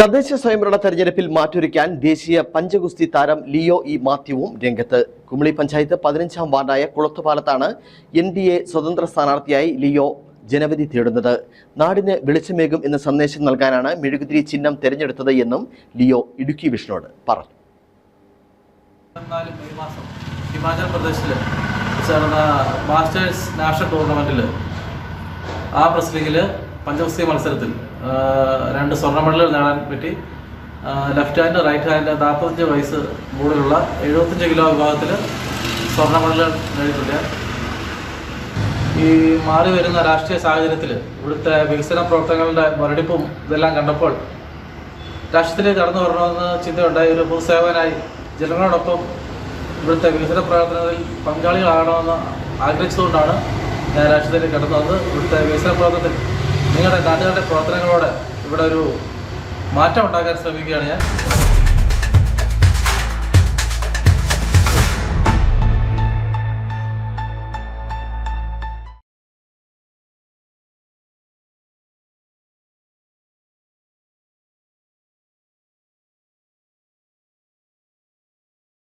തദ്ദേശ സ്വയംഭരണ തെരഞ്ഞെടുപ്പിൽ മാറ്റൊരുക്കാൻ ദേശീയ പഞ്ചഗുസ്തി താരം ലിയോ ഇ മാത്യുവും രംഗത്ത്. കുമളി പഞ്ചായത്ത് പതിനഞ്ചാം വാർഡായ കുളത്തുപാലത്താണ് എൻ ഡി എ സ്വതന്ത്ര സ്ഥാനാർത്ഥിയായി ലിയോ ജനവിധി തേടുന്നത്. നാടിന് വെളിച്ചമേകും എന്ന സന്ദേശം നൽകാനാണ് മെഴുകുതിരി ചിഹ്നം തെരഞ്ഞെടുത്തത് എന്നും ലിയോ ഇടുക്കി വിഷ്ണുവോട് പറഞ്ഞു. ഹിമാചൽ പ്രദേശിൽ മാസ്റ്റേഴ്സ് നാഷണൽ ടൂർണമെന്റിൽ ആ പ്രസ് പഞ്ചഗുസ്തി മത്സരത്തിൽ രണ്ട് സ്വർണ മെഡലുകൾ നേടാൻ പറ്റി. ലെഫ്റ്റ് ഹാൻഡ് റൈറ്റ് ഹാൻഡ് നാൽപ്പത്തഞ്ച് വയസ്സ് കൂടുതലുള്ള എഴുപത്തഞ്ച് കിലോ വിഭാഗത്തിൽ സ്വർണ മെഡലുകൾ നേടിയിട്ടുണ്ട്. ഈ മാറി വരുന്ന രാഷ്ട്രീയ സാഹചര്യത്തിൽ ഇവിടുത്തെ വികസന പ്രവർത്തനങ്ങളുടെ മുരടിപ്പും ഇതെല്ലാം കണ്ടപ്പോൾ രാഷ്ട്രത്തിലേക്ക് കടന്നു വരണമെന്ന് ചിന്തയുണ്ടായി. ഒരു പൊതുസേവനായി ജനങ്ങളോടൊപ്പം ഇവിടുത്തെ വികസന പ്രവർത്തനങ്ങളിൽ പങ്കാളികളാകണമെന്ന് ആഗ്രഹിച്ചതുകൊണ്ടാണ് ഞാൻ രാഷ്ട്രത്തിലേക്ക് കടന്നു വന്നത്. ഇവിടുത്തെ വികസന പ്രവർത്തനത്തിൽ നിങ്ങളുടെ നാട്ടുകാരുടെ പ്രവർത്തനങ്ങളോട് ഇവിടെ ഒരു മാറ്റം ഉണ്ടാക്കാൻ ശ്രമിക്കുകയാണ് ഞാൻ.